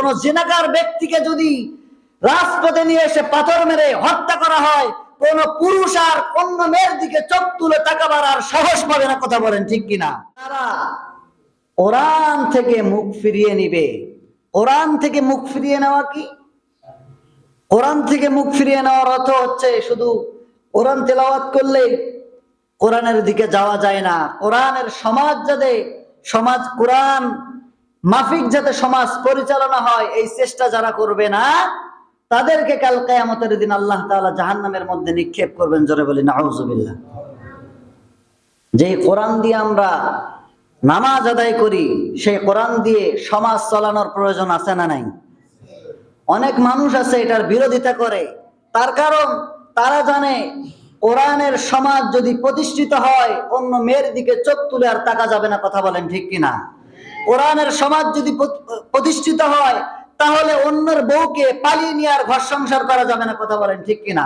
কোন জেনাকার ব্যক্তিকে যদি রাজপথে নিয়ে এসে পাথর মেরে হত্যা করা হয়, কোন পুরুষ আর অন্য মেয়ের দিকে চোখ তুলে তাকাবার আর সাহস পাবে না কথা বলেন ঠিক কিনা? কোরআন থেকে মুখ ফিরিয়ে নিবে। কোরআন থেকে মুখ ফিরিয়ে নেওয়া কি? কোরআন থেকে মুখ ফিরিয়ে নেওয়ার অর্থ হচ্ছে শুধু কোরআন তেলাওয়াত করলে কোরআনের দিকে যাওয়া যায় না। কোরআনের সমাজ যাতে সমাজ কোরআন মাফিক যাতে সমাজ পরিচালনা হয়, এই চেষ্টা যারা করবে না, তাদেরকে কাল কেয়ামতের দিন আল্লাহ তাআলা জাহান্নামের মধ্যে নিক্ষেপ করবেন, জোরে বলি নাউজুবিল্লাহ যে কোরআন দিয়ে আমরা নামাজ আদায় করি, সেই কোরআন দিয়ে সমাজ চালানোর প্রয়োজন আছে না নাই? অনেক মানুষ আছে এটার বিরোধিতা করে। তার কারণ, তারা জানে কোরআনের সমাজ যদি প্রতিষ্ঠিত হয়, অন্য মেয়ের দিকে চোখ তুলে আর তাকা যাবে না, কথা বলেন ঠিক কিনা? কোরআনের সমাজ যদি প্রতিষ্ঠিত হয়, তাহলে অন্যের বউকে পালিয়ে নিয়ে আর ঘর সংসার করা যাবে না, কথা বলেন ঠিক কিনা?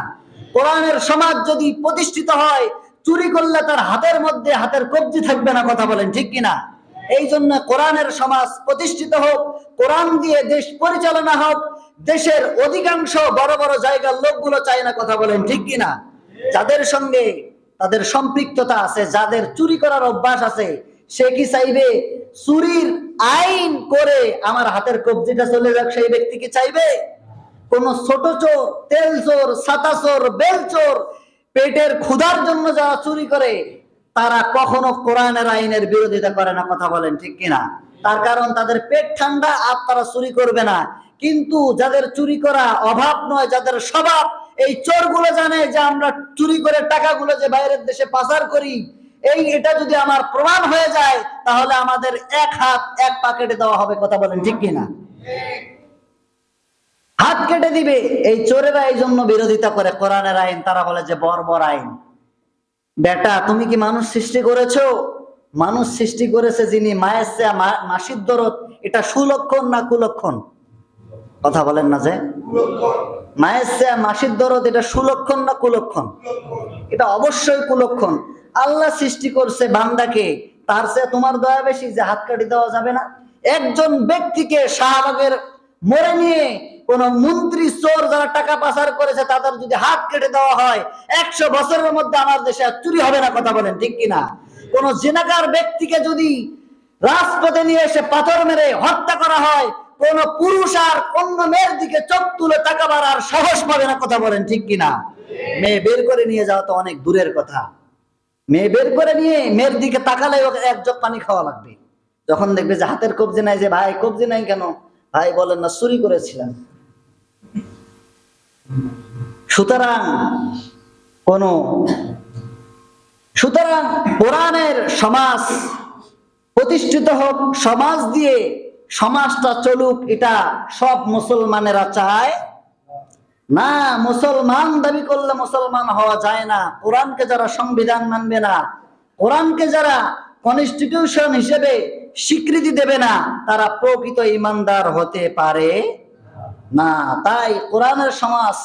কোরআনের সমাজ যদি প্রতিষ্ঠিত হয়, চুরি করলে তার হাতের মধ্যে হাতের কবজি থাকবে না, কথা বলেন ঠিক কিনা? এই জন্য কোরআনের সমাজ প্রতিষ্ঠিত হোক, কোরআন দিয়ে দেশ পরিচালনা হোক, দেশের অধিকাংশ বড় বড় জায়গার লোকগুলো চায় না, কথা বলেন ঠিক কিনা? যাদের সঙ্গে তাদের সম্পৃক্ততা আছে, যাদের চুরি করার অভ্যাস আছে, সে কি চাইবে? চুরির আইন করে আমার হাতের কবজিটা চলে যাক, সেই ব্যক্তি কি চাইবে? কোন ছোট চোর, তেল চোর, সাতা চোর, বেল চোর, পেটের ক্ষুধার জন্য যারা চুরি করে, তারা কখনো কোরআনের আইনের বিরোধিতা করে না, কথা বলেন ঠিক কিনা? তার কারণ তাদের পেট ঠান্ডা আর তারা চুরি করবে না। কিন্তু যাদের চুরি করা অভাব নয়, যাদের স্বভাব, এই চোরগুলো জানে যে আমরা চুরি করে টাকাগুলো যে বাইরের দেশে পাচার করি এই এটা যদি আমার প্রমাণ হয়ে যায়, তাহলে আমাদের এক হাত এক পাকেটে দেওয়া হবে, কথা বলেন ঠিক কিনা? হাত কেটে দিবে। এই চোরেরা এই জন্য বিরোধিতা করে, কোরআনের আইন, তারা বলে যে বর্বর আইন। বেটা, তুমি কি মানুষ সৃষ্টি করেছ? মানুষ সৃষ্টি করেছে যিনি মায়ের চেয়ে মাসির দরদ, এটা সুলক্ষণ না কুলক্ষণ? কথা বলেন না যে। মায়ের চেয়ে মাসির দরদ, এটা সুলক্ষণ না কুলক্ষণ? এটা অবশ্যই কুলক্ষণ। আল্লাহ সৃষ্টি করছে বান্দাকে, তার চেয়ে তোমার দয়া বেশি যে হাত কাটি দেওয়া যাবে না। একজন ব্যক্তিকে শাহবাগের মরে নিয়ে কোন মন্ত্রী চোর যারা টাকা পাচার করেছে, তাদের যদি হাত কেটে দেওয়া হয়, একশো বছরের মধ্যে আমার দেশে চুরি হবে না কথা বলেন, ঠিক কিনা? কোন জেনাকার ব্যক্তিকে যদি রাজপথে নিয়ে এসে পাথর মেরে হত্যা করা হয়, কোন পুরুষ আর অন্য মেয়ের দিকে চোখ তুলে তাকাবার আর সাহস পাবে না কথা বলেন, ঠিক কিনা? মেয়ে বের করে নিয়ে যাওয়া তো অনেক দূরের কথা। মেয়ে বের করে নিয়ে মেয়ের দিকে তাকালে ওকে এক জগ পানি খাওয়া লাগবে। যখন দেখবে যে হাতের কবজি নাই যে, ভাই, কবজি নাই কেন? ভাই, বলেন না, চুরি করেছিলাম। সুতরাং কোন, সুতরাং কোরআনের সমাজ প্রতিষ্ঠিত হোক, সমাজ দিয়ে সমাজটা চলুক, এটা সব মুসলমানেরা চায়। না, মুসলমান দাবি করলে মুসলমান হওয়া যায় না। কোরআনকে যারা সংবিধান মানবে না, কোরআনকে যারা কনস্টিটিউশন হিসেবে স্বীকৃতি দেবে না, তারা প্রকৃত ইমানদার হতে পারে না। তাই কোরআনের সমাজ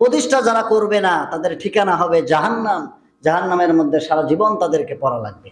প্রতিষ্ঠা যারা করবে না, তাদের ঠিকানা হবে জাহান্নাম। জাহান্নামের মধ্যে সারা জীবন তাদেরকে পড়া লাগবে।